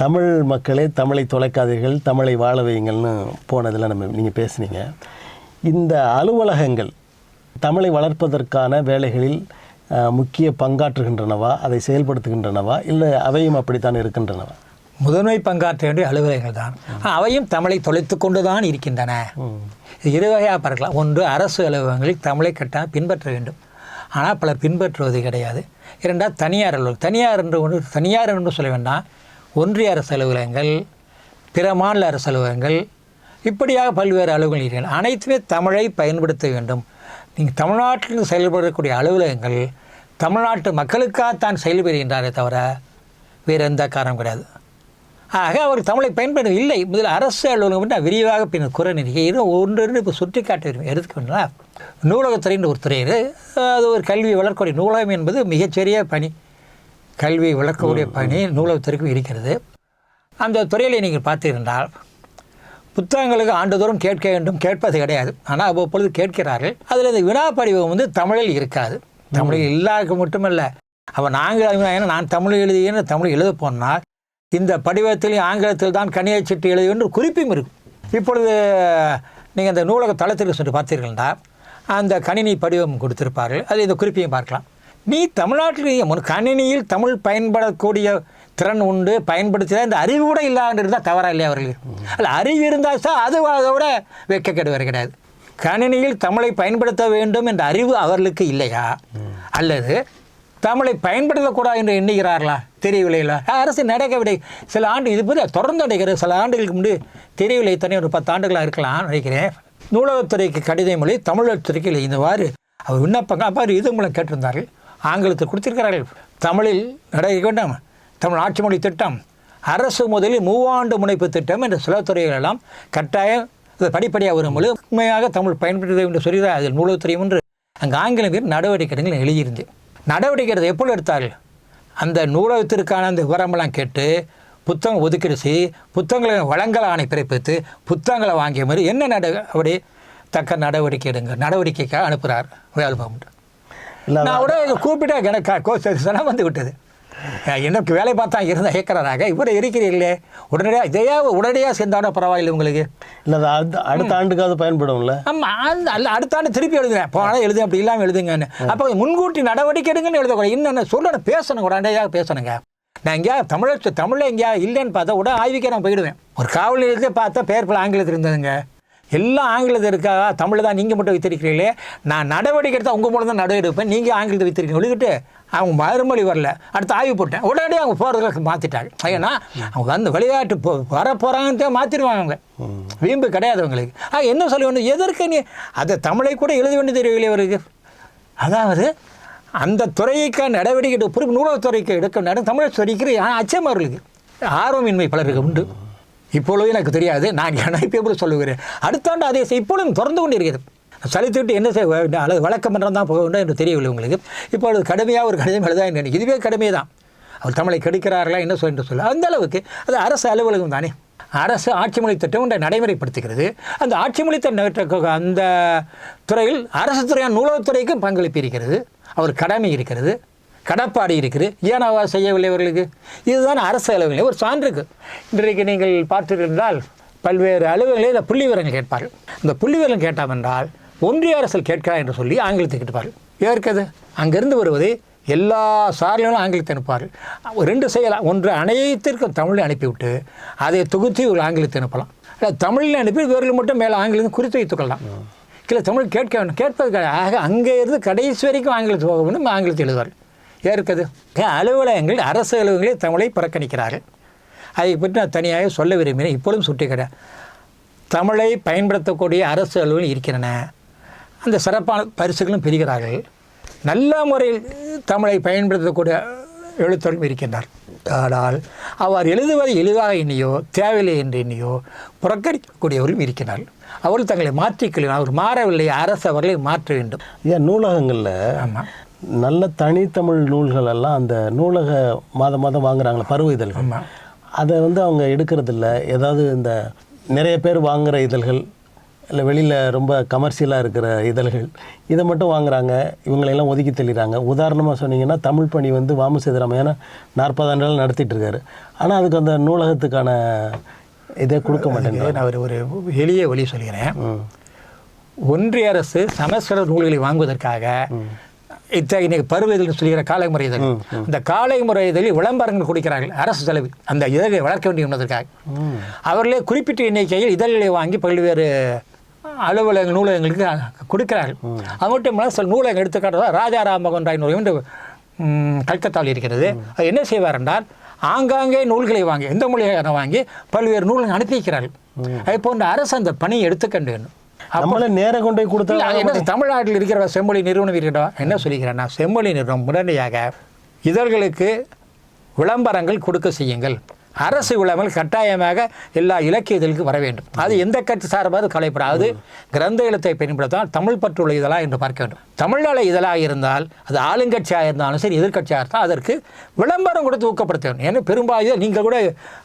தமிழ் மக்களே தமிழை தொலைக்காதீர்கள் தமிழை வாழ வையுங்கள்னு போனதில் நம்ம நீங்கள் பேசுனீங்க. இந்த அலுவலகங்கள் தமிழை வளர்ப்பதற்கான வேலைகளில் முக்கிய பங்காற்றுகின்றனவா அதை செயல்படுத்துகின்றனவா இல்லை அவையும் அப்படித்தான் இருக்கின்றனவா? முதன்மை பங்காற்ற வேண்டிய அலுவலகங்கள் தான். அவையும் தமிழை தொலைத்து கொண்டு தான் இருக்கின்றன இரு வகையாக பார்க்கலாம். ஒன்று அரசு அலுவலகங்களில் தமிழை கட்டாயம் பின்பற்ற வேண்டும். ஆனால் பலர் பின்பற்றுவது கிடையாது. இரண்டாவது தனியார் அலுவலகம். தனியார் என்று ஒன்று தனியார் என்று சொல்ல வேண்டாம். ஒன்றிய அரசு அலுவலகங்கள் பிற மாநில அரசு அலுவலகங்கள் இப்படியாக பல்வேறு அலுவலகங்கள் இருக்கிறது அனைத்துமே தமிழை பயன்படுத்த வேண்டும். நீங்கள் தமிழ்நாட்டில் செயல்படக்கூடிய அலுவலகங்கள் தமிழ்நாட்டு மக்களுக்காகத்தான் செயல்படுகின்றாரே தவிர வேறு எந்த காரணம் கிடையாது. ஆக அவர் தமிழை பயன்படுத்த இல்லை. முதல் அரசு அலுவலகம் வந்து விரிவாக பின்னர் குறை நிற்க இது ஒன்று ரெண்டு இப்போ சுட்டி காட்ட விரும்பி எதுக்கு வேணும்னா ஒரு துறை அது ஒரு கல்வி வளர்க்கக்கூடிய நூலகம் என்பது மிகச்சிறிய பணி. கல்வி வளர்க்கக்கூடிய பணி நூலகத்திற்கும் இருக்கிறது. அந்த துறையில் நீங்கள் பார்த்திருந்தால் புத்தகங்களுக்கு ஆண்டுதோறும் கேட்க வேண்டும் கேட்பது கிடையாது. ஆனால் அவ்வப்பொழுது கேட்கிறார்கள். அதில் இந்த வினா படிவம் வந்து தமிழில் இருக்காது. தமிழில் இல்லாத மட்டுமல்ல. அவன் ஆங்கில ஏன்னா நான் தமிழ் எழுதியேன்னு தமிழ் எழுத போனால் இந்த படிவத்தில் ஆங்கிலத்தில் தான் கனியச்சிட்டு எழுதி என்று குறிப்பும் இருக்கும். இப்பொழுது நீங்கள் அந்த நூலக தளத்திற்கு சென்று பார்த்தீர்கள்னா அந்த கணினி படிவம் கொடுத்திருப்பார்கள். அது இந்த குறிப்பையும் பார்க்கலாம். நீ தமிழ்நாட்டில் உன் கணினியில் தமிழ் பயன்படக்கூடிய திறன் உண்டு பயன்படுத்தினா இந்த அறிவு கூட இல்லாமல் இருந்தால் தவறாக இல்லையா அவர்கள்? அல்ல அறிவு இருந்தால் சார் அது அதோட விட வர கிடையாது. கணினியில் தமிழை பயன்படுத்த வேண்டும் என்ற அறிவு அவர்களுக்கு இல்லையா? அல்லது தமிழை பயன்படுத்தக்கூடாது என்று எண்ணுகிறார்களா? தெரியவில்லைங்களா அரசு நடக்கவில்லை சில ஆண்டு இது போல தொடர்ந்து நடக்கிறது. சில ஆண்டுகளுக்கு முன்பு தெரியவில்லை தனி ஒரு பத்து ஆண்டுகளாக இருக்கலாம் நினைக்கிறேன். நூலகத்துறைக்கு கடிதம் மொழி தமிழகத்துறைக்கு இல்லை இந்தவாறு அவர் விண்ணப்பங்கள் அப்போ இது மூலம் கேட்டிருந்தார்கள். ஆங்கிலத்தில் கொடுத்திருக்கிறார்கள். தமிழில் நடக்க வேண்டாம். தமிழ் ஆட்சி மொழி திட்டம். அரசு முதலில் மூவாண்டு முனைப்பு திட்டம் என்ற சில துறைகள் எல்லாம் கட்டாயம் இது படிப்படியாக பொழுது உண்மையாக தமிழ் பயன்படுத்த என்று சொல்லிதான் அதில் நூலகத்துறையும் என்று அங்கே ஆங்கிலம் பேர் நடவடிக்கைகள் எழுதியிருந்து நடவடிக்கை எப்பொழுது எடுத்தார்கள்? அந்த நூலகத்திற்கான அந்த விவரமெல்லாம் கேட்டு புத்தகம் ஒதுக்கீடு செய்து புத்தகங்களை வழங்கல் ஆணை பிறப்பித்து புத்தகங்களை வாங்கிய மாதிரி என்ன நட அப்படி தக்க நடவடிக்கை எடுங்க. நடவடிக்கைக்காக அனுப்புகிறார் வேல்பாம் நான் கூட கூப்பிட்டா எனக்கு கோர்ஸ் சனம் வந்து விட்டது எனக்கு வேலை பார்த்தா இருந்த ஏக்கராக இவரை இருக்கிறீர்களே. உடனடியாக இதையா உடனடியாக சேர்ந்தாலும் பரவாயில்லை உங்களுக்கு? இல்லை அது அடுத்த அடுத்த ஆண்டுக்காவது பயன்படும்ல. ஆமாம் அந்த அல்ல அடுத்த ஆண்டு திருப்பி எழுதுங்க போனால் எழுது அப்படி இல்லாமல் எழுதுங்கன்னு. அப்போ முன்கூட்டி நடவடிக்கை எடுங்கன்னு எழுதக்கூடாது. இன்னும் சொல்லணும் பேசணும் உடனடியாக பேசணுங்க? நான் எங்கேயா தமிழ் தமிழில் எங்கேயா இல்லைன்னு பார்த்தா உடனே ஆய்வுக்கே நான் போயிடுவேன். ஒரு காவல் நிலையத்தை பார்த்தா பேர் பல ஆங்கிலத்தில் இருந்ததுங்க. எல்லாம் ஆங்கிலத்தில் இருக்கா? தமிழ் தான் நீங்கள் மட்டும் வைத்திருக்கிறீங்களே. நான் நடவடிக்கை எடுத்தால் உங்கள் மூலம் தான் நடவடிக்கை எடுப்பேன். நீங்கள் ஆங்கிலத்தை வைத்திருக்கீங்க. ஒழிக்கிட்டு அவங்க மறுமொழி வரல. அடுத்து ஆய்வு போட்டேன். உடனடியாக அவங்க போகிறதுக்கு மாற்றிட்டாங்க ஏன்னா அவங்க வந்து விளையாட்டு போ வர போகிறாங்கன்ட்டு மாற்றிடுவாங்க அவங்க வீம்பு கிடையாது அவங்களுக்கு. ஆ என்ன சொல்ல வேண்டும் எதற்கு நீ அதை தமிழை கூட எழுத வேண்டியது தெரியவில்லை அவருக்கு. அதாவது அந்த துறைக்கான நடவடிக்கை பொறுப்பு நூலகத்துறைக்கு எடுக்க தமிழ் துறைக்கு அச்சம் அவர்களுக்கு. ஆர்வமின்மை பலருக்கு உண்டு. இப்பொழுது எனக்கு தெரியாது. நான் எனக்கு எப்படி சொல்லுகிறேன். அடுத்த ஆண்டு அதே செய்- இப்பொழுதும் தொடர்ந்து கொண்டு இருக்கிறது சலித்து விட்டு என்ன செய்ய வே- அல்லது வழக்கமன்றம் தான் போக வேண்டும் என்று தெரியவில்லை உங்களுக்கு. இப்பொழுது கடுமையாக ஒரு கடிதம் எழுதா என்று நினைக்கிறேன். இதுவே கடுமை தான் அவர் தமிழை கெடுக்கிறார்களா என்ன சொல்ல என்று சொல்ல. அந்த அளவுக்கு அது அரசு அலுவலகம் தானே. அரசு ஆட்சி மொழி திட்டம் ஒன்றை நடைமுறைப்படுத்துகிறது. அந்த ஆட்சி மொழி திட்டம் அந்த துறையில் அரசு துறையான நூலகத்துறைக்கும் பங்களிப்பு இருக்கிறது. அவர் கடமை இருக்கிறது. கடப்பாடு இருக்குது. ஏன் செய்யவில்லை அவர்களுக்கு? இதுதான் அரசு அலுவலகம் ஒரு சான்றுக்கு. இன்றைக்கு நீங்கள் பார்த்தீர்கள் பல்வேறு அலுவலகங்களில் இந்த புள்ளி விவரங்கள் கேட்பார்கள். இந்த புள்ளி விவரம் கேட்டாம் என்றால் ஒன்றிய அரசில் கேட்கிறார் என்று சொல்லி ஆங்கிலத்தை கேட்பார்கள் ஏற்கது. அங்கிருந்து வருவது எல்லா சார்லையும் ஆங்கிலத்தை அனுப்பார் ரெண்டு செய்யலாம் ஒன்று அனைத்திற்கும் தமிழில் அனுப்பிவிட்டு அதை தொகுத்து ஒரு ஆங்கிலத்தை அனுப்பலாம். தமிழில் அனுப்பி இவர்கள் மட்டும் மேலே ஆங்கிலம் குறித்து வைத்துக்கொள்ளலாம் இல்லை தமிழ் கேட்க வேண்டும் கேட்பது கிடையாது ஆக அங்கே இருந்து கடைசி வரைக்கும் ஆங்கிலத்தை போக வேண்டும். ஆங்கிலத்தை எழுதுவார் ஏற்கது ஏன் அலுவலகங்கள் அரசு அலுவலகங்களில் தமிழை புறக்கணிக்கிறார்கள். அதை பற்றி நான் தனியாக சொல்ல விரும்பினேன் இப்பொழுதும் சுட்டி கிடையாது தமிழை பயன்படுத்தக்கூடிய அரசு அலுவலகம் இருக்கின்றன. அந்த சிறப்பான பரிசுகளும் பெறுகிறார்கள். நல்ல முறையில் தமிழை பயன்படுத்தக்கூடிய எழுத்தரும் இருக்கின்றார். ஆனால் அவர் எழுதுவதை எளிதாக எண்ணியோ தேவையில்லை என்று எண்ணியோ புறக்கணிக்கக்கூடியவர்களும் இருக்கிறார்கள் அவர்கள் தங்களை மாற்றிக்கொள்ள அவர் மாறவில்லை அரசு அவர்களை மாற்ற வேண்டும். ஏன் நூலகங்களில் ஆமாம் நல்ல தனித்தமிழ் நூல்கள் எல்லாம் அந்த நூலக மாதம் மாதம் வாங்குறாங்களே பருவ இதழ்கள். அதை வந்து அவங்க எடுக்கிறது இல்ல ஏதாவது இந்த நிறைய பேர் வாங்குற இதழ்கள் இல்லை வெளியில் ரொம்ப கமர்ஷியலாக இருக்கிற இதழ்கள் இதை மட்டும் வாங்குறாங்க. இவங்களையெல்லாம் ஒதுக்கி தள்ளிடுறாங்க. உதாரணமாக சொன்னீங்கன்னா தமிழ் பணி வந்து வாமு சிதராமையான நாற்பது ஆண்டுகள் நடத்திட்டு இருக்காரு ஆனால் அதுக்கு அந்த நூலகத்துக்கான இதை கொடுக்க மாட்டேங்கிறாங்க. நான் ஒரு ஒரு எளிய வழி சொல்கிறேன். ஒன்றிய அரசு சமஸ்கிருத நூல்களை வாங்குவதற்காக இத்தகைய இன்னைக்கு பருவ இதழ் சொல்கிற காலை முறை இதழ் இந்த காலை முறை இதழில் விளம்பரங்கள் கொடுக்கிறார்கள். அரசு செலவு. அந்த இதழை வளர்க்க வேண்டும் என்பதற்காக அவர்களே குறிப்பிட்ட எண்ணிக்கையில் இதழ்களை வாங்கி பல்வேறு அலுவலக நூலகங்களுக்கு கொடுக்கிறார்கள். அது மட்டும் இல்லாமல் சில நூலகம் எடுத்துக்காட்டுவா ராஜாராம் மோகன் ராய் நூலகம் என்று கல்கத்தாவில் இருக்கிறது. அது என்ன செய்வார் என்றால் ஆங்காங்கே நூல்களை வாங்கி எந்த மொழியாக வாங்கி பல்வேறு நூல்களை அனுப்பி வைக்கிறார்கள் அது போன்ற அரசு அந்த பணியை எடுத்துக்கொண்டு வேண்டும். நம்மளே நேர கொண்டு போய் கொடுத்தா தமிழ்நாட்டில் இருக்கிற செம்மொழி நிறுவனம் இருக்கிறோம் என்ன சொல்லிக்கிறேன்னா செம்மொழி நிறுவனம் உடனடியாக இதழ்களுக்கு விளம்பரங்கள் கொடுக்க செய்யுங்கள். அரசு விளம்பரம் கட்டாயமாக எல்லா இலக்கிய இதழுக்கு வர வேண்டும். அது எந்த கட்சி சார்பாவது கலைப்படாது. கிரந்த எழுத்தை பயன்படுத்தால் தமிழ் பற்றுள்ள இதழா என்று பார்க்க வேண்டும். தமிழ்நாடு இதழாக இருந்தால் அது ஆளுங்கட்சியாக இருந்தாலும் சரி எதிர்க்கட்சியாக இருந்தால் அதற்கு விளம்பரம் கொடுத்து ஊக்கப்படுத்த வேண்டும். ஏன்னா பெரும்பாலும் நீங்கள் கூட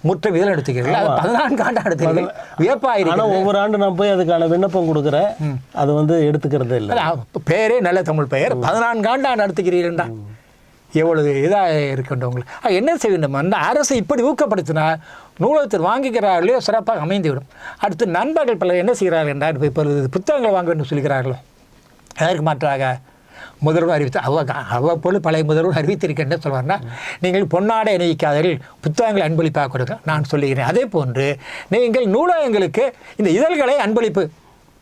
முற்றம் இதழ் எடுத்துக்கிறீர்கள். பதினான்கு ஆண்டு எடுத்துக்கிறீர்கள். வியப்பாக ஆனால் ஒவ்வொரு ஆண்டு நான் போய் அதுக்கான விண்ணப்பம் கொடுக்குறேன். அது வந்து எடுத்துக்கிறதே இல்லை. பேரே நல்ல தமிழ் பெயர். பதினான்கு ஆண்டா நடத்துகிறீர்கள்டா எவ்வளவு இதாக இருக்கின்ற உங்களுக்கு ஆக, என்ன செய்ய வேண்டும்? அந்த அரசு இப்படி ஊக்கப்படுத்தினா நூலகத்தில் வாங்குகிறார்களோ சிறப்பாக அமைந்துவிடும். அடுத்து நண்பர்கள் பலர் என்ன செய்கிறார்கள் என்றால் இப்போ இப்பொழுது புத்தகங்கள் வாங்க வேண்டும் சொல்கிறார்களோ? அதற்கு மாற்றாக முதல்வர் அறிவித்து அவ அவ்வப்பொழுது பழைய முதல்வர் அறிவித்திருக்கின்ற சொல்வார்னா நீங்கள் பொன்னாடை அணிவிக்காதீர்கள் புத்தகங்களை அன்பளிப்பாக கொடுக்க நான் சொல்லுகிறேன். அதே போன்று நீங்கள் நூலகங்களுக்கு இந்த இதழ்களை அன்பளிப்பு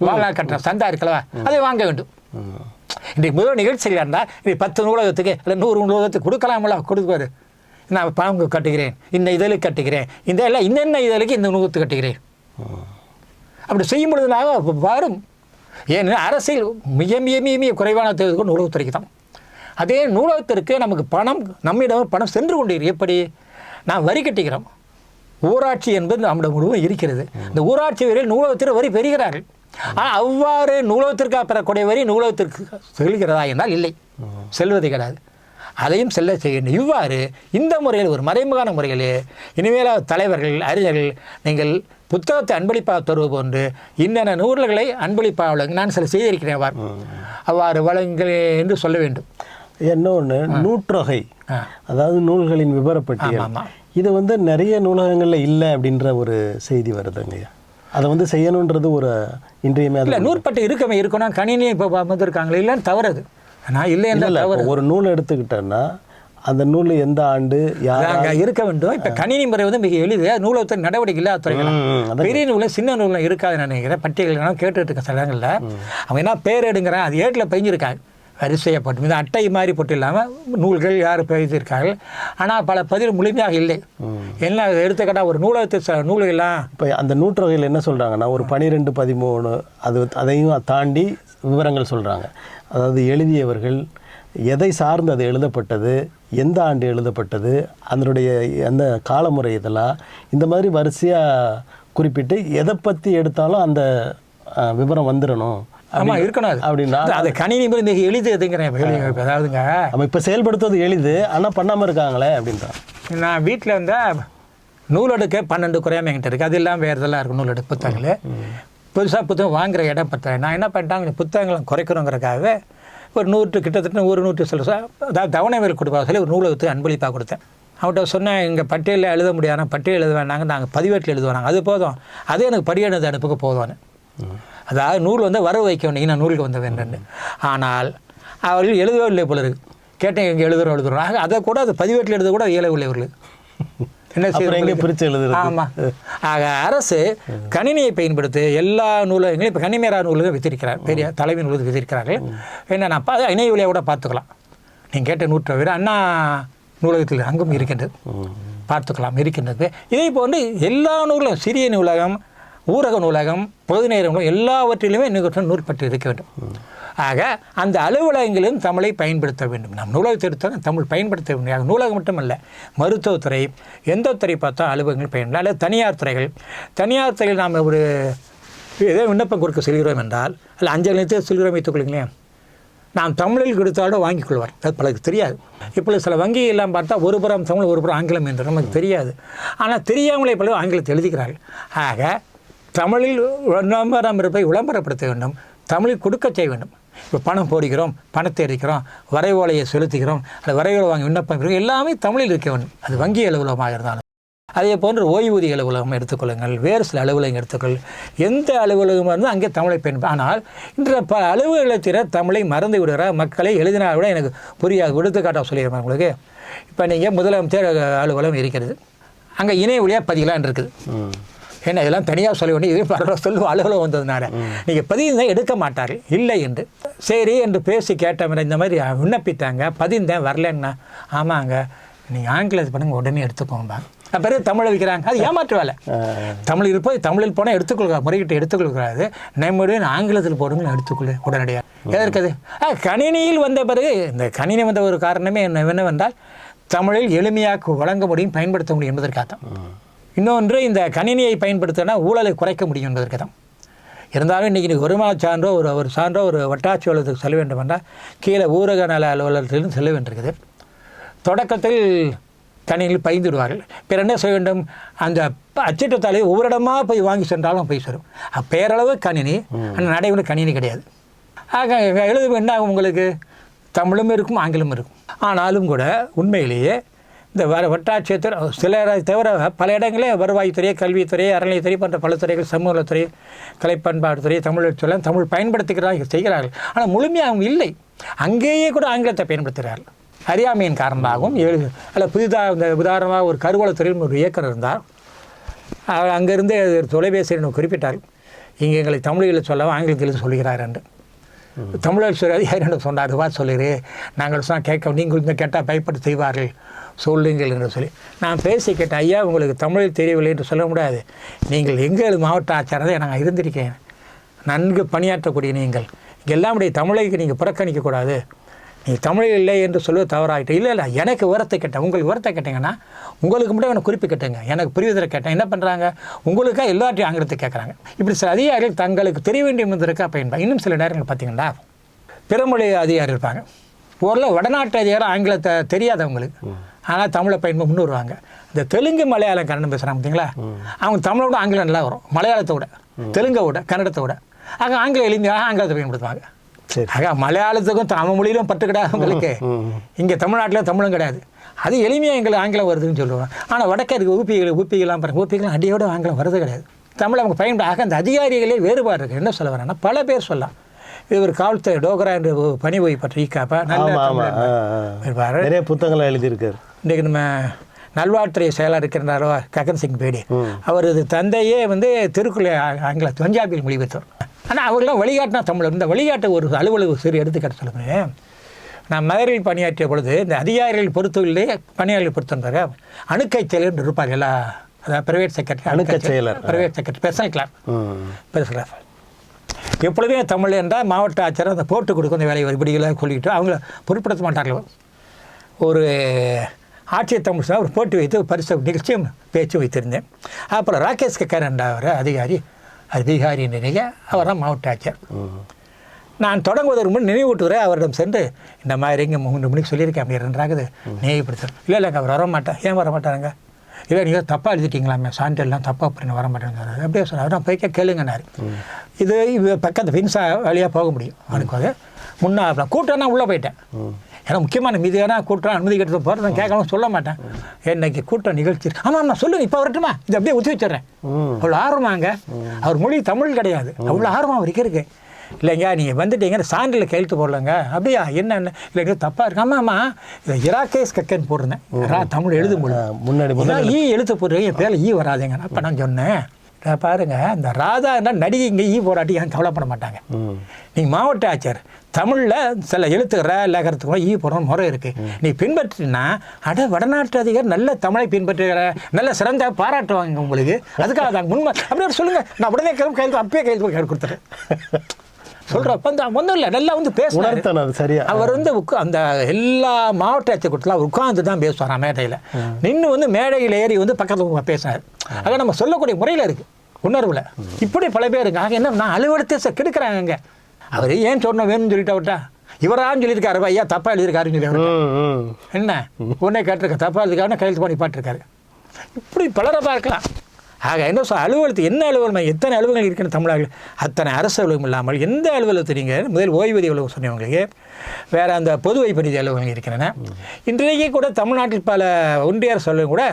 வாழ்நாள் கட்டணம் சந்தா இருக்கலவா அதை வாங்க வேண்டும். இன்றைக்கு முதல் நிகழ்ச்சியில் இருந்தால் இது பத்து நூலகத்துக்கு இல்லை நூறு நூலகத்துக்கு கொடுக்கலாமல கொடுக்குவாரு நான் பணம் கட்டுகிறேன் இந்த இதழுக்கு கட்டுகிறேன் இந்த எல்லாம் இன்னென்ன இதழுக்கு இந்த நூலகத்துக்கு கட்டுகிறேன். அப்படி செய்யும் பொழுதுனாக வரும் ஏன்னா அரசியல் மிக மிக மிக மிக குறைவான தேவைக்கு நூலகத்துறைக்கு தான். அதே நூலகத்திற்கு நமக்கு பணம் நம்மிடம் பணம் சென்று கொண்டிருக்கு எப்படி? நான் வரி கட்டிக்கிறோம் ஊராட்சி என்பது நம்மிடம் முழுவதும் இருக்கிறது. இந்த ஊராட்சி வரியில் நூலகத்தில் வரி பெறுகிறார்கள். ஆனால் அவ்வாறு நூலகத்திற்காக பெறக்கூடிய வரி நூலகத்திற்கு செல்கிறதா என்றால் இல்லை. செல்வது கிடையாது. அதையும் செல்ல செய்ய வேண்டும் இவ்வாறு இந்த முறையில் ஒரு மறைமுகமான முறையில் இனிமேல தலைவர்கள் அறிஞர்கள் நீங்கள் புத்தகத்தை அன்பளிப்பாக தருவது போன்று இன்னென்ன நூல்களை அன்பளிப்பாக வழங்க நான் சில செய்திருக்கிறேன் அவ்வாறு. அவ்வாறு வழங்க என்று சொல்ல வேண்டும். இன்னொன்று நூற்றொகை. அதாவது நூல்களின் விவரப்பட்டியல். இது வந்து நிறைய நூலகங்களில் இல்லை அப்படின்ற ஒரு செய்தி வருதுங்கய்யா அதை வந்து செய்யணுன்றது ஒரு இன்றியமையாத இல்லை நூற்பட்டு இருக்கமே இருக்கணும் கணினி இப்போ வந்திருக்காங்களே இல்லைன்னு தவறது. நான் இல்லை இல்லை ஒரு நூல் எடுத்துக்கிட்டேன்னா அந்த நூல் எந்த ஆண்டு யார் அங்கே இருக்க வேண்டும். இப்போ கணினி முறை வந்து மிக எளிது. நூலகத்தின் நடவடிக்கை இல்லாத துறைகள். பெரிய நூலில் சின்ன நூலில் இருக்காதுன்னு நினைக்கிறேன். பட்டியல் கேட்டுட்டு இருக்க சில இடங்களில் அவங்க என்ன பேர் எடுங்கிறான் அது ஏட்டில் பெஞ்சிருக்காங்க வரிசையை போட்டு இது அட்டை மாதிரி போட்டு இல்லாமல் நூல்கள் யார் பெய்திருக்கார்கள் ஆனால் பல பதிவு முழுமையாக இல்லை. என்ன எடுத்துக்கிட்டால் ஒரு நூலகத்தை நூல்கள்லாம் இப்போ அந்த நூற்றொகையில் என்ன சொல்கிறாங்கன்னா ஒரு பனிரெண்டு பதிமூணு அது அதையும் தாண்டி விவரங்கள் சொல்கிறாங்க அதாவது எழுதியவர்கள் எதை சார்ந்து அது எழுதப்பட்டது எந்த ஆண்டு எழுதப்பட்டது அதனுடைய அந்த காலமுறை இதெல்லாம் இந்த மாதிரி வரிசையாக குறிப்பிட்டு எதை பற்றி எடுத்தாலும் அந்த விவரம் வந்துடணும். ஆமாம் இருக்கணும் அப்படின்னா அது கணினி எளிது எதுங்கிறேன் அதாவதுங்க. நம்ம இப்போ செயல்படுத்துவது எளிது ஆனால் பண்ணாமல் இருக்காங்களே அப்படின்றான் நான் வீட்டில் வந்து நூலெடுக்க பன்னெண்டு குறையாம என்கிட்ட இருக்குது அது இல்லாமல் வேறு இதெல்லாம் இருக்கும் நூலெடு புத்தகங்கள். புதுசாக புத்தகம் வாங்குற இடம் பத்தல நான் என்ன பண்ணிட்டாங்க புத்தகங்களை குறைக்கணுங்கிறக்காக ஒரு நூற்று கிட்டத்தட்ட ஒரு நூற்று சில சா- அதாவது தவணை வேல் கொடுப்பா சொல்லி ஒரு நூலகத்தை அன்பளிப்பாக கொடுத்தேன். அவன்கிட்ட சொன்னேன் இங்கே பட்டியலில் எழுத முடியாது பட்டியல் எழுத வேண்டாங்க நாங்கள் பதிவேட்டில் எழுதுவாங்க அது போதும். அது எனக்கு படியெழுத அனுப்புக்கு போதும்னு. அதாவது நூல் வந்து வரவு வைக்க வேண்டிய நான் நூலுக்கு வந்த வேண்டும் ஆனால் அவர்கள் எழுதவே இல்லை போல இருக்கு. கேட்டேன் இங்கே எழுதுறோம் எழுதுறோம். ஆக அதை கூட அது பதிவேட்டில் எழுத கூட இயலவில்லை அவர்களுக்கு என்ன செய்ய பிரித்து எழுதுறது ஆமாம் ஆக அரசு கணினியை பயன்படுத்தி எல்லா நூலகங்களையும் இப்போ கனிமேரா நூலகம் வித்திருக்கிறார். பெரிய தலைமை நூலகம் வித்திருக்கிறார்கள். என்ன நான் பா இணைய வழியாக கூட பார்த்துக்கலாம். நீங்கள் கேட்ட நூற்றை விட அண்ணா நூலகத்தில் அங்கும் இருக்கின்றது. பார்த்துக்கலாம் இருக்கின்றது. இதே போன்று எல்லா நூலும் சிறிய நூலகம் ஊரக நூலகம் பொது நேரங்களும் எல்லாவற்றிலுமே நிகழ்ச்சி நூற்பட்டு இருக்க வேண்டும். ஆக அந்த அலுவலகங்களிலும் தமிழை பயன்படுத்த வேண்டும். நம் நூலகத்தை எடுத்தால் தமிழ் பயன்படுத்த வேண்டும். நூலகம் மட்டுமல்ல மருத்துவத்துறை எந்த துறை பார்த்தா அலுவலகங்கள் பயன்படும் அல்லது தனியார் துறைகள். தனியார் துறையில் நாம் ஒரு ஏதோ விண்ணப்பம் கொடுக்க செல்கிறோம் என்றால் அல்ல அஞ்சல் நிலையத்தை செல்கிறோம் வைத்துக் கொள்ளுங்களேன். நாம் தமிழில் கொடுத்தாலும் வாங்கிக் கொள்வார். அது பலருக்கு தெரியாது. இப்பொழுது சில வங்கி எல்லாம் பார்த்தா ஒரு புறம் தமிழ் ஒரு புறம் ஆங்கிலம் என்று நமக்கு தெரியாது. ஆனால் தெரியாமலே பலர் ஆங்கிலத்தை எழுதுகிறார்கள். ஆக தமிழில் விளம்பரம் இருப்பை விளம்பரப்படுத்த வேண்டும். தமிழில் கொடுக்க செய்ய வேண்டும். இப்போ பணம் போடுகிறோம் பணத்தை எரிக்கிறோம் வரைவோலையை செலுத்துகிறோம் அது வரைவோலை வாங்கி விண்ணப்பம் இருக்கிறோம் எல்லாமே தமிழில் இருக்க வேண்டும். அது வங்கி அலுவலகமாக இருந்தாலும். அதே போன்று ஓய்வூதிய அலுவலகம் எடுத்துக்கொள்ளுங்கள் வேறு சில அலுவலகம் எடுத்துக்கொள் எந்த அலுவலகமாக இருந்தால் அங்கே தமிழை பெண் ஆனால் இன்றைய பல அலுவலகத்தினர் தமிழை மறந்து விடுகிற மக்களை எழுதினால் விட எனக்கு புரியாது. எடுத்துக்காட்டாக சொல்லிடுறேன் உங்களுக்கு. இப்போ நீங்கள் முதலமைச்சர் அலுவலகம் இருக்கிறது. அங்கே இணைய வழியாக பதிகலான் இருக்குது. ஏன்னா இதெல்லாம் தனியாக சொல்ல வேண்டிய இது பரவாயில்ல சொல்லுவோம் அலுவலகம் வந்ததுனால. நீங்கள் பதிவு எடுக்க மாட்டார்கள் இல்லை என்று. சரி என்று பேசி கேட்டவன் இந்த மாதிரி விண்ணப்பித்தாங்க. பதிந்தேன் வரலன்னா. ஆமாங்க. நீங்கள் ஆங்கிலத்தில் பண்ணுங்க உடனே எடுத்துக்கோங்க. பிறகு தமிழை வைக்கிறாங்க அது ஏமாற்று வேலை தமிழ் இருப்போது தமிழில் போனால் எடுத்துக்கொள்கிற முறைகிட்ட எடுத்துக்கொள்கிறாரு. நம்முடைய ஆங்கிலத்தில் போடுங்க எடுத்துக்கொள்ள உடனடியாக. எதற்கது கணினியில் வந்த பிறகு இந்த கணினி வந்த ஒரு காரணமே என்ன என்னவென்றால் தமிழில் எளிமையாக வழங்க முடியும் பயன்படுத்த முடியும் என்பதற்காக தான் இன்னொன்று இந்த கணினியை பயன்படுத்தினா ஊழலை குறைக்க முடியும் என்பதற்கு தான். இருந்தாலும் இன்றைக்கி வருமான சான்றோ ஒரு ஒரு சான்றோ ஒரு வட்டாட்சி அலுவலகத்துக்கு செல்ல வேண்டும் என்றால் கீழே ஊரக நல அலுவலகத்திலும் செல்ல வேண்டியிருக்குது. தொடக்கத்தில் கணினியில் பயந்துடுவார்கள். பிற என்ன செய்ய வேண்டும்? அந்த அச்சிட்டத்தாலே ஒவ்வொரு இடமா போய் வாங்கி சென்றாலும் போய் சேரும். பேரளவு கணினி ஆனால் நடைமுறை கணினி கிடையாது. ஆக எழுது என்ன ஆகும் உங்களுக்கு? தமிழும் இருக்கும் ஆங்கிலமும் இருக்கும். ஆனாலும் கூட உண்மையிலேயே இந்த வர வட்டாட்சியத்தில் சில தவிர பல இடங்களே வருவாய்த்துறை கல்வித்துறை அறநிலையத்துறை போன்ற பல துறைகள் சமூகத்துறை கலைப்பண்பாட்டுத்துறை தமிழ் சொல்லலாம் தமிழ் பயன்படுத்துகிறார்கள் செய்கிறார்கள். ஆனால் முழுமையாக அவங்க இல்லை. அங்கேயே கூட ஆங்கிலத்தை பயன்படுத்துகிறார்கள். அறியாமையின் காரணமாகவும் எழு அல்ல புதிதாக இந்த உதாரணமாக ஒரு கருவூலத்துறையில் ஒரு இயக்கம் இருந்தார். அவர் அங்கேருந்து தொலைபேசி குறிப்பிட்டார். இங்கே எங்களை தமிழில் சொல்லவும் ஆங்கிலத்தில் சொல்கிறார் என்று. தமிழர் சிறு அதிகாரி என்று சொன்னார் வா சொல்லிடு நாங்கள் சொன்னால் கேட்க நீங்கள் இந்த கேட்டால் பயப்பட்டு செய்வார்கள். சொல்லுங்கள் என்று சொல்லி. நான் பேசி கேட்டேன் ஐயா உங்களுக்கு தமிழில் தெரியவில்லை என்று சொல்ல முடியாது. நீங்கள் எங்கள் மாவட்ட ஆட்சியராக நான் இருந்திருக்கேன். நன்கு பணியாற்றக்கூடிய நீங்கள். இங்கே எல்லாமுடைய தமிழைக்கு நீங்கள் புறக்கணிக்கக்கூடாது நீ தமிழில் இல்லை என்று சொல்வது தவறாயிட்டு இல்லை இல்லை எனக்கு விவரத்தை கேட்டேன் உங்களுக்கு விவரத்தை கேட்டீங்கன்னா உங்களுக்கு மட்டும் எனக்கு குறிப்பு கேட்டுங்க. எனக்கு புரிவதில் கேட்டேன் என்ன பண்ணுறாங்க உங்களுக்காக எல்லாத்தையும் ஆங்கிலத்தை கேட்குறாங்க இப்படி சில அதிகாரிகள் தங்களுக்கு தெரிய வேண்டிய என்பதற்காக பயன்பா இன்னும் சில நேரங்கள் பார்த்தீங்கன்னா பிறமொழி அதிகாரி இருப்பாங்க. ஓரளவு வடநாட்டு அதிகாரம் ஆங்கிலத்தை தெரியாதவங்களுக்கு ஆனால் தமிழை பயன்ப முன்னு வருவாங்க. இந்த தெலுங்கு மலையாளம் கன்னடம் பேசுகிறாங்க பார்த்தீங்களா அவங்க தமிழை விட ஆங்கிலம் நல்லா வரும். மலையாளத்தை விட தெலுங்கை விட கன்னடத்தை விட. ஆக ஆங்கிலம் எளிமையாக ஆங்கிலத்தை பயன்படுத்துவாங்க. ஆக மலையாளத்துக்கும் தமிழ் மொழியிலும் பட்டு கிடையாது உங்களுக்கு. இங்கே தமிழ்நாட்டில் தமிழும் கிடையாது. அது எளிமையாக எங்களுக்கு ஆங்கிலம் வருதுன்னு சொல்லுவாங்க. ஆனால் வடக்கே இருக்கு ஊப்பிகள் ஊப்பிகள்லாம் பாருங்க ஊப்பிகள்லாம் அடியோட ஆங்கிலம் வருது கிடையாது. தமிழ் அவங்க பயன்பட ஆக அந்த அதிகாரிகளே வேறுபாடு இருக்குது என்ன சொல்ல வரேன்னா பல பேர் சொல்லலாம். இது ஒரு காவல்துறை டோகரா என்ற பணி ஓய்வு பற்றி ஈக்காப்பா நல்ல நிறைய புத்தகங்களை எழுதியிருக்காரு. இன்றைக்கு நம்ம நல்வாழ்வுத்துறை செயலாளர் இருக்கிறாரோ ககன் சிங் பேடி. அவரது தந்தையே வந்து திருக்குறளை ஆங்கில பஞ்சாபியில் மொழிபெற்றவர். ஆனால் அவர்களும் வழிகாட்டினா தமிழர். இந்த வழிகாட்ட ஒரு அலுவலக சிறு எடுத்துக்காட்டு சொல்லுங்கள் நான் மதுரையில் பணியாற்றிய பொழுது இந்த அதிகாரிகள் பொறுத்தவரையிலே பணியாளர்கள் பொறுத்தவரை அணுக்கை செயலர் இருப்பார். எல்லா அதாவது பிரைவேட் செக்ரட்டரி அணுக்கச் செயலர். பிரைவேட் செக்ரட்டரி பர்சனல் கிளாப் ம் பேசுகிறார் எப்பொழுதுமே தமிழ் என்றால் மாவட்ட ஆட்சியர் அந்த போட்டு கொடுக்கும். அந்த வேலையை இப்படியெல்லாம் சொல்லிட்டு அவங்கள பொருட்படுத்த மாட்டார்கள். ஒரு ஆட்சியர் தமிழ் சார் ஒரு போட்டி வைத்து பரிசு நிகழ்ச்சியும் பேச்சு வைத்திருந்தேன். அப்புறம் ராகேஷ் கக்கர் என்ற அவர் அதிகாரி. அது பீகாரி அவர் தான் மாவட்ட ஆட்சியர் நான் தொடங்குவதற்கு முன் நினைவூட்டுகிறேன் அவரிடம் சென்று இந்த மாதிரி இங்கே மூன்று மணிக்கு சொல்லியிருக்கேன் அப்படி ரெண்டாகுது நினைவுபடுத்த இல்லை இல்லைங்க அவர் வர மாட்டேன் ஏன் வரமாட்டாருங்க இல்லை நீங்கள் தப்பாக எழுதிட்டீங்களாமே சான்றிதழ்லாம் தப்பாக பண்ணி வர அப்படியே சொன்னார். நான் போய்க்க கேளுங்கன்னாரு. இது இது பக்கத்து பின்சா வழியாக போக முடியும். அவனுக்கு அது முன்னா கூட்டம் நான் உள்ளே போயிட்டேன். ஏன்னா முக்கியமான மீதியான கூட்டம் அனுமதி கேட்டு போகிறது நான் கேட்கணும் சொல்ல மாட்டேன். இன்னைக்கு கூட்டம் நிகழ்ச்சி. ஆமாம் ஆமாம் சொல்லுங்க இப்போ வரட்டுமா? இது அப்படியே ஒத்தி வச்சிடுறேன். அவ்வளோ ஆர்வமாங்க. அவர் மொழி தமிழ் கிடையாது. அவ்வளோ ஆர்வம் அவருக்கு இருக்கு. இல்லைங்க நீங்கள் வந்துட்டீங்க சான்றில் கையெழுத்து போடலங்க. அப்படியா? என்ன என்ன? இல்லைங்க தப்பாக இருக்கு. ஆமாம் ஆமாம் இராகேஷ் கக்கன் போட்டிருந்தேன். ரா தமிழ் எழுதும் ஆ, முன்னாடி ஈ எழுத்து போடுறீங்க என் பேரில் ஈ வராதுங்க. அப்போ நான் சொன்னேன். பாருங்க. இந்த ராதா என்ன நடிகை இங்கே ஈ போராட்டி ஏன் கவலைப்பட மாட்டாங்க? நீங்கள் மாவட்ட ஆட்சியர். தமிழில் சில எழுத்து ர லேக்கிறதுக்கு ஈ போடுற முறை இருக்குது நீ பின்பற்றினா அட வடநாட்டு அதிகாரி நல்ல தமிழை பின்பற்றுகிற நல்ல சிறந்த பாராட்டுவாங்க உங்களுக்கு. அதுக்காக தான் உண்மை அப்படியே சொல்லுங்கள் நான் உடனே கிளம்பி கையெழுத்து அப்பயே கையெழுத்து கையெழுத்து கொடுத்துறேன். சொல்கிறப்ப அந்த ஒன்றும் இல்லை நல்லா வந்து அது சரியா? அவர் வந்து உட்கா- அந்த எல்லா மாவட்ட ஆட்சி கூட்டத்தில் உட்கார்ந்து தான் பேசுவார் மேடையில். நின்று வந்து மேடையில் ஏறி வந்து பக்கத்தில் பேசினார். ஆக நம்ம சொல்லக்கூடிய முறையில் இருக்குது உணர்வில். இப்படி பல பேருக்கு ஆக என்ன நான் அலுவலகத்தை கெடுக்கிறாங்க அவர் ஏன் சொன்ன வேணும்னு சொல்லிட்டு அவர்கிட்ட? இவரான்னு சொல்லியிருக்காரு. ஐயா தப்பாக எழுதியிருக்காருன்னு சொல்லி ம் என்ன? உடனே கேட்டிருக்க தப்பாக எழுதிருக்காருன்னு கையெழுத்து பண்ணி பாட்டிருக்காரு இப்படி பலரை பார்க்கலாம். ஆக என்ன சொல் அலுவலகத்து என்ன அலுவலகம் எத்தனை அலுவலகம் இருக்குன்னு தமிழர்கள் அத்தனை அரசு அலுவலகம் இல்லாமல் எந்த அலுவலகத்தை நீங்கள் முதல் ஓய்வூதிய அலுவலகம் சொன்னவங்களுக்கு வேறு அந்த பொது வைப்பநிதி அலுவலகம் இருக்கின்றன. இன்றைக்கு கூட தமிழ்நாட்டில் பல ஒன்றிய அரசு அலுவலகம் கூட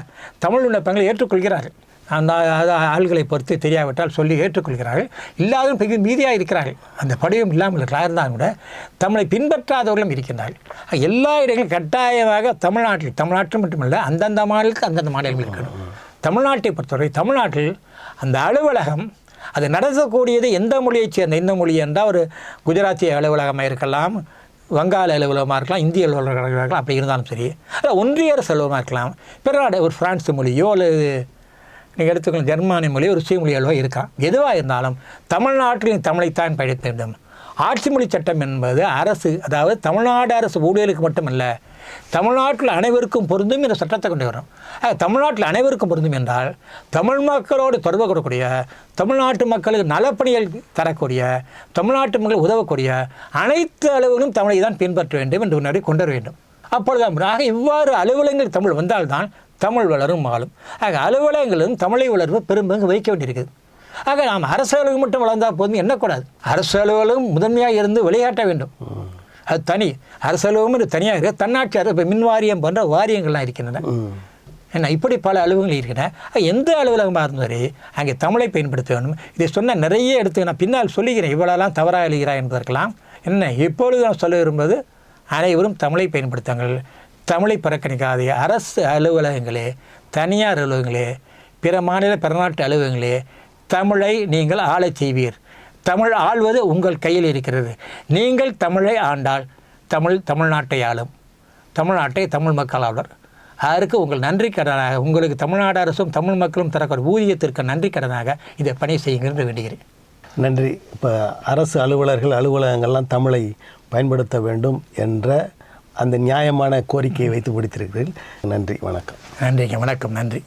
தமிழ் விண்ணப்பங்களை ஏற்றுக்கொள்கிறார்கள். அந்த அது ஆள்களை பொறுத்து தெரியாவிட்டால் சொல்லி ஏற்றுக்கொள்கிறார்கள். இல்லாதவர்கள் பெரிய மீதியாக இருக்கிறார்கள். அந்த படிவம் இல்லாமல் இருக்கிறார் இருந்தாலும் கூட தமிழை பின்பற்றாதவர்களும் இருக்கின்றார்கள். எல்லா இடங்களும் கட்டாயமாக தமிழ்நாட்டில் தமிழ்நாட்டில் மட்டுமல்ல அந்தந்த மாநிலத்துக்கு அந்தந்த மாநிலம் இருக்கணும். தமிழ்நாட்டை பொறுத்தவரை தமிழ்நாட்டில் அந்த அலுவலகம் அது நடத்தக்கூடியது எந்த மொழியைச் சேர்ந்த எந்த மொழி என்றால் ஒரு குஜராத்தி அலுவலகமாக இருக்கலாம் வங்காள அலுவலகமாக இருக்கலாம் இந்திய அலுவலகமாக இருக்கலாம் அப்படி இருந்தாலும் சரி. அது ஒன்றிய அரசு அலுவலகமாக இருக்கலாம். பிற நாடு ஒரு பிரான்ஸ் மொழியோ அல்லது நீங்கள் எடுத்துக்கணும் ஜெர்மானி மொழி ஒரு மொழி அளவோ இருக்கான் எதுவாக இருந்தாலும் தமிழ்நாட்டிலும் தமிழைத்தான் படிக்க வேண்டும் ஆட்சி மொழி சட்டம் என்பது அரசு அதாவது தமிழ்நாடு அரசு ஊழியர்களுக்கு மட்டுமல்ல தமிழ்நாட்டில் அனைவருக்கும் பொருந்தும் இந்த சட்டத்தை கொண்டு வரும். தமிழ்நாட்டில் அனைவருக்கும் பொருந்தும் என்றால் தமிழ் மக்களோடு தொடர்பு கொள்ளக்கூடிய தமிழ்நாட்டு மக்களுக்கு நலப்பணிகள் தரக்கூடிய தமிழ்நாட்டு மக்கள் உதவக்கூடிய அனைத்து அளவுகளும் தமிழை தான் பின்பற்ற வேண்டும் என்று முன்னாடி கொண்டு வர வேண்டும். அப்பொழுது இவ்வாறு அலுவலகங்கள் தமிழ் வந்தால்தான் தமிழ் வளரும் ஆளும். ஆக அலுவலகங்களும் தமிழை வளர்வு பெரும்பங்கு வைக்க வேண்டியிருக்குது. ஆக நாம் அரசு அலுவலகம் மட்டும் வளர்ந்தால் போதும் எண்ணக்கூடாது அரசு அலுவலகம் முதன்மையாக இருந்து விளையாட்ட வேண்டும். அது தனி. அரசு அலுவலகம் தனியாக இருக்க தன்னாட்சி அரசு இப்போ மின் வாரியம் போன்ற வாரியங்கள்லாம் இருக்கின்றன. என்ன இப்படி பல அலுவலகங்கள் இருக்கின்றன. எந்த அலுவலகமாக இருந்தாலும் சரி அங்கே தமிழை பயன்படுத்த வேண்டும். இதை சொன்ன நிறைய எடுத்து நான் பின்னால் சொல்லுகிறேன் இவ்வளோலாம் தவறாக எழுகிறாய் என்பதற்கெல்லாம் என்ன இப்பொழுது நான் சொல்ல விரும்புவது அனைவரும் தமிழை பயன்படுத்துங்கள். தமிழை புறக்கணிக்காதே அரசு அலுவலகங்களே தனியார் அலுவலகங்களே பிற மாநில பிறநாட்டு அலுவலகங்களே தமிழை நீங்கள் ஆளச் செய்வீர். தமிழ் ஆள்வது உங்கள் கையில் இருக்கிறது. நீங்கள் தமிழை ஆண்டால் தமிழ் தமிழ்நாட்டை ஆளும். தமிழ்நாட்டை தமிழ் மக்கள் ஆளுவர். அதற்கு உங்கள் நன்றி கடனாக உங்களுக்கு தமிழ்நாடு அரசும் தமிழ் மக்களும் தரக்கூடிய ஊதியத்திற்கு நன்றி கடனாக இதை பணி செய்யுங்கள் வேண்டுகிறேன். நன்றி. இப்போ அரசு அலுவலர்கள் அலுவலகங்கள்லாம் தமிழை பயன்படுத்த வேண்டும் என்ற அந்த நியாயமான கோரிக்கையை வைத்து பிடித்திருக்கிறீர்கள் நன்றி வணக்கம். நன்றிங்க வணக்கம் நன்றி.